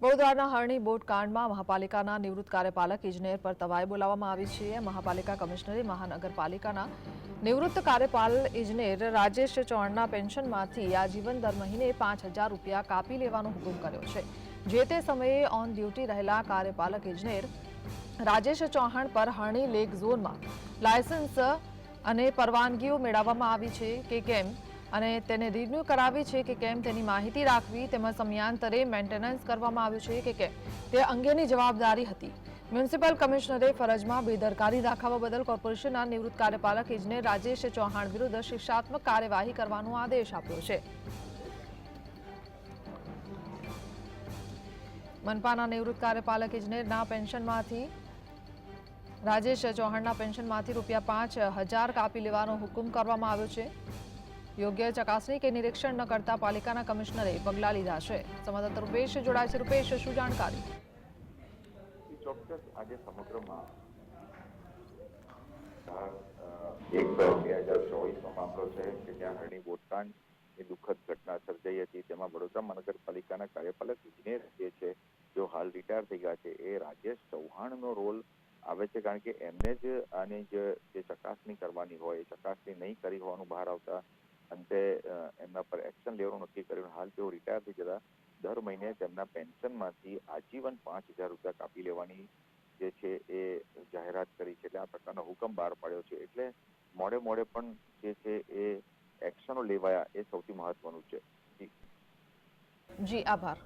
વડોદરાના હરણી બોટ કાંડમાં મહાપાલિકાના નિવૃત્ત કાર્યપાલક ઇજનેર પર તવાઈ બોલાવવામાં આવી છે. મહાપાલિકા કમિશનરે મહાનગરપાલિકાના નિવૃત્ત કાર્યપાલ ઇજનેર રાજેશ ચૌહાણના પેન્શનમાંથી આજીવન દર મહિને પાંચ હજાર રૂપિયા કાપી લેવાનો હુકમ કર્યો છે. જે તે સમયે ઓન ડ્યુટી રહેલા કાર્યપાલક ઇજનેર રાજેશ ચૌહાણ પર હરણી લેક ઝોનમાં લાયસન્સ અને પરવાનગીઓ મેળવવામાં આવી છે કે કેમ? અને તેને રિન્યૂ કરાવી છે કે કેમ તેની માહિતી રાખવી તેમજ સમયાંતરે મેન્ટેનન્સ કરવામાં આવ્યું છે કે કેમ તે અંગેની જવાબદારી હતી. મ્યુનિસિપલ કમિશનરે ફરજમાં બેદરકારી દાખવવા બદલ કોર્પોરેશનના નિવૃત્ત કાર્યપાલક ઇજનેર રાજેશ ચૌહાણ વિરુદ્ધ શિક્ષાત્મક કાર્યવાહી કરવાનો આદેશ આપ્યો છે. મનપાના નિવૃત્ત કાર્યપાલક ઇજનેરના પેન્શનમાંથી રાજેશ ચૌહાણના પેન્શનમાંથી રૂપિયા પાંચ હજાર કાપી લેવાનો હુકમ કરવામાં આવ્યો છે. યોગ્ય ચકાસણી કે નિરીક્ષણ ન કરતા પાલિકાના કમિશનરે પગલાં લીધા છે. સંવાદદાતા રૂપેશ જોડાય છે. રૂપેશ, શું જાણકારી? ચોક્કસ આજે સમગ્રમાં એક બે હજાર ચોવીસનો મામલો છે કે જ્યાં હરણી બોટકાંડ એ દુઃખદ ઘટના સર્જાઈ હતી. તેમાં વડોદરા મહાનગરપાલિકાના કાર્યપાલક ઇજનેર જે છે. જો હાલ રિટાયર થઈ ગયા છે, એ રાજેશ ચૌહાણનો રોલ આવે છે કારણ કે એમને જ આની જે ચકાસણી કરવાની હોય ચકાસણી નહીં કરી હોવાનું બહાર આવતા અંતે એમના પર એક્શન લેવાનું નક્કી કર્યું. હાલ તેઓ રિટાયર થઈ જતા દર મહિને તેમના પેન્શનમાંથી આજીવન પાંચ હજાર રૂપિયા કાપી લેવાની જે છે એ જાહેરાત કરી છે. એટલે આ પ્રકારનો હુકમ બહાર પાડ્યો છે. એટલે મોડે મોડે પણ જે છે એ એક્શનો લેવાયા એ સૌથી મહત્વનું છે. જી, આભાર.